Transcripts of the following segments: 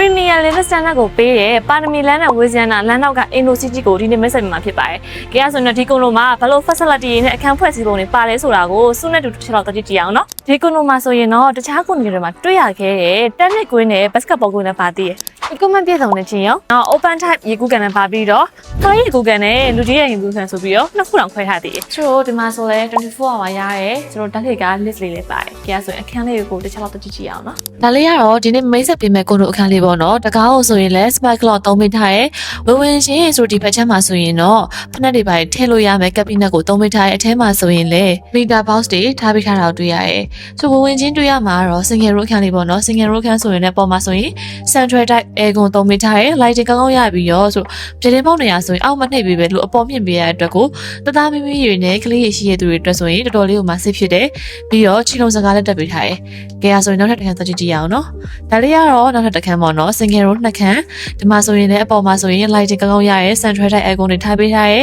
Premier Living Standard ကိုပေးတဲ့ပါရမီလမ်းနဲ့ဝေဇန်နာလမ်းနောက်က Indo City ကိုဒီနေ့ message မှာဖြစ်ပါတယ်။ကြည့်ရဆိုရင်တော့ဒီကုန်းလုံးမှာဘယ်လို facility တွေနဲ့အခန်းဖွဲ့စည်းပုံတွေပါတယ်ဆိုတာကိုစုနဲ့တူတစ်ချက်လောက်တတိကြည့်အောင်နော်။ဒီကုန်းလုံးမှာဆိုရင်တော့တခြားကုန်းတွေမှာတွေ့ရခဲ့တဲ့တက်နစ်ကွင်းနဲ့ basketball ကွင်းနဲ့ပါသေးတယ်။ equipment ပြည့်စုံနေချင်းရော။နောက် open type ရေကူးကန်နဲ့ပါပြီးတော့ခရီးရေကူးကန်နဲ့လူကြီးရဲ့ရေကူးကန်ဆိုပြီးတော့နှစ်ခုတောင်ခွဲထားသေးတယ်။သူတို့ဒီမှာဆိုလဲ24 hour ရရဲသူတို့တက်လက်က list လေးလေးပါတယ်။ကြည့်ရဆိုရင်အခန်းလေးကိုတစ်ချက်လောက်တတိကြည့်အောင်နော်။ဒါလေးကတော့ဒီနေ့မိတ်ဆက်ပေးမဲ့ကိုတို့အခန်းလေးပေါ့နော်တကားကိုဆိုရင်လည်း smart clock သုံးမိထားရဲဝဝင်ဝင်ချင်းဆိုဒီဘက်ချမ်းမှာဆိုရင်တော့ဖက်နှက်တွေပါထည့်လို့ရမယ်ကပ်ပီနက်ကိုသုံးမိထားရဲအထဲမှာဆိုရင်လည်း meter box တွေထားပေးထားတာကိုတွေ့ရရဲဆိုဝဝင်ဝင်ချင်းတွေ့ရမှာကတော့ single row အခန်းလေးပေါ့နော် single row အခန်းဆိုရင်လည်းပေါ်မှာဆိုရင် central type aircon သုံးမိထားရဲ light တွေကောင်းကောင်းရပြီးတော့ဆိုပြတင်းပေါက်နေရဆိုရင်အောက်မနှိပ်ပေးပဲလို့အပေါ်မြင့်ပေးရတဲ့အတွက်ကိုတသားမိမိတွေနဲ့ကလေးရရှိရတဲ့သူတွေအတွက်ဆိုရင်တော်တော်လေးကိုမဆစ်ဖြစ်တယ်ပြီးတော့ချီလုံးစကားလည်းတက်ပေးထားရဲကဲရဆိုရင်နောက်ထပ်တစ်ခါသွားကြည့်ကြည့်ရအောင်နော်ဒါလေးကတော့နောက်ထပ်တစ်ခန်းပေါ့နော် single row နှစ်ခန်းဒီမှာဆိုရင်လည်းအပေါ်မှာဆိုရင် lighting ကောင်းကောင်းရရဲ central type aircon တွေထားပေးထားရဲ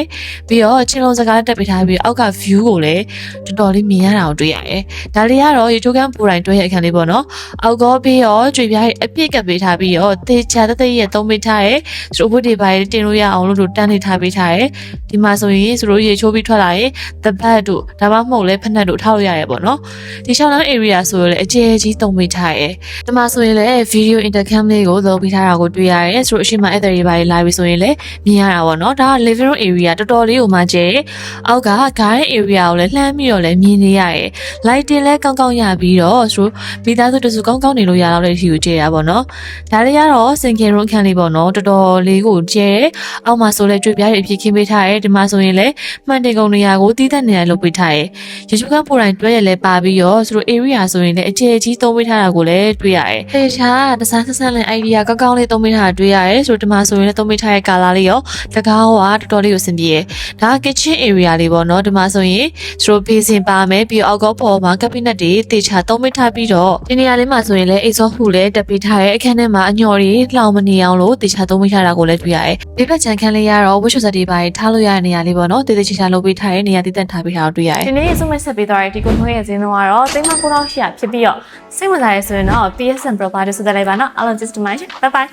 ပြီးတော့ချင်းလုံးစကားတက်ပေးထားပြီးအောက်က view ကိုလည်းတော်တော်လေးမြင်ရတာကိုတွေ့ရရဲဒါလေးကတော့ရေချိုးကန်းပူတိုင်းတွဲရဲ့အခန်းလေးပေါ့နော်အောက်ကောပြီးတော့ကြွေပြားရဲ့အပြည့်ကပ်ပေးထားပြီးတော့တေချာတသက်ရဲ့သုံးပေးထားရဲစတိုဘုတ်တွေပါတင်လို့ရအောင်လို့တန်းနေထားပေးထားရဲဒီမှာဆိုရင်စတိုရေချိုးပြီးထွက်လာရင်တပတ်တို့ဒါမှမဟုတ်လဲဖက်နှက်တို့ထောက်လို့ရရဲပေါ့နော်ဒီရှောင်းလန်း area ဆိုရင်လည်းအကျယ်ကြီးသုံးပေးထားရဲဒီမှာဆိုရင်လည်း video intercam လေးကိုသုံးပေးထားတာကိုတွေ့ရတယ်ဆိုတော့အရှိမအဲ့တဲ့တွေပါလာပြီဆိုရင်လည်းမြင်ရတာပေါ့နော်ဒါက living room area တော်တော်လေးကိုမှကျဲအောက်က garden area ကိုလည်းလှမ်းပြီးတော့လည်းမြင်နေရတယ် lighting လည်းကောင်းကောင်းရပြီးတော့ဆိုမိသားစုတစုကောင်းကောင်းနေလို့ရတော့တဲ့ view ကိုကျဲရပါတော့ဒါလေးကတော့ single room အခန်းလေးပေါ့နော်တော်တော်လေးကိုကျဲအောက်မှာဆိုလည်းတွေ့ပြားတွေအဖြစ်ခင်းပေးထားရတယ်ဒီမှာဆိုရင်လည်းမှန်တင်ကုန်နေရာကိုတီးတဲ့နေရာလုပ်ပေးထားရရေချိုးကပိုတိုင်းတွဲရလဲပါပြီးတော့ဆိုတော့ area ဆိုရင်လည်းအခြေကြီးသုံးပေးထားတာကိုလည်းတွေ့ရတယ်။ဖေချာတစားဆက်ဆက်လင် idea ကောင်းကောင်းလေးသုံးပေးထားတာတွေ့ရတယ်ဆိုတော့ဒီမှာဆိုရင်လည်းသုံးပေးထားတဲ့ color လေးရောတကားဟောကတော်တော်လေးကိုစင်ပြေရ။ဒါက kitchen area လေးပေါ့နော်ဒီမှာဆိုရင်ဆိုတော့ basin ပါမယ်ပြီးတော့အောက်ကောပေါ်မှာ cabinet တွေတေချာသုံးပေးထားပြီးတော့ဒီနေရာလေးမှာဆိုရင်လည်း exhaust ဟုလည်းတက်ပေးထားရဲ့အခန်းထဲမှာအညော်တွေလှောင်မနေအောင်လို့တေချာသုံးပေးထားတာကိုလည်းတွေ့ရတယ်။ဒီဘက်ချန်ခန်းလေးကတော့ဝှက်ရှုပ်စက်တွေပါထားလို့ရတဲ့နေရာလေးပေါ့နော်တေတေချာချာလုပ်ပေးထားရဲ့နေရာတည်တံ့ထားပေးထားတော့တွေ့ရတယ်။ဒီနေ့စုမဲ့ဆက်ပေးသွားတဲ့ဒီကိုနှွေးရဲ့ဇင်းတော့ကတော့သိန်းမ9,800ဖြစ်ပြီးတော့စိတ်ဝင်စားရဲဆိုရင်တော့ PSN Pro ပါလို့ဆိုတဲ့လိုက်ပါနော်အားလုံးကျေးဇူးတင်ပါတယ် bye bye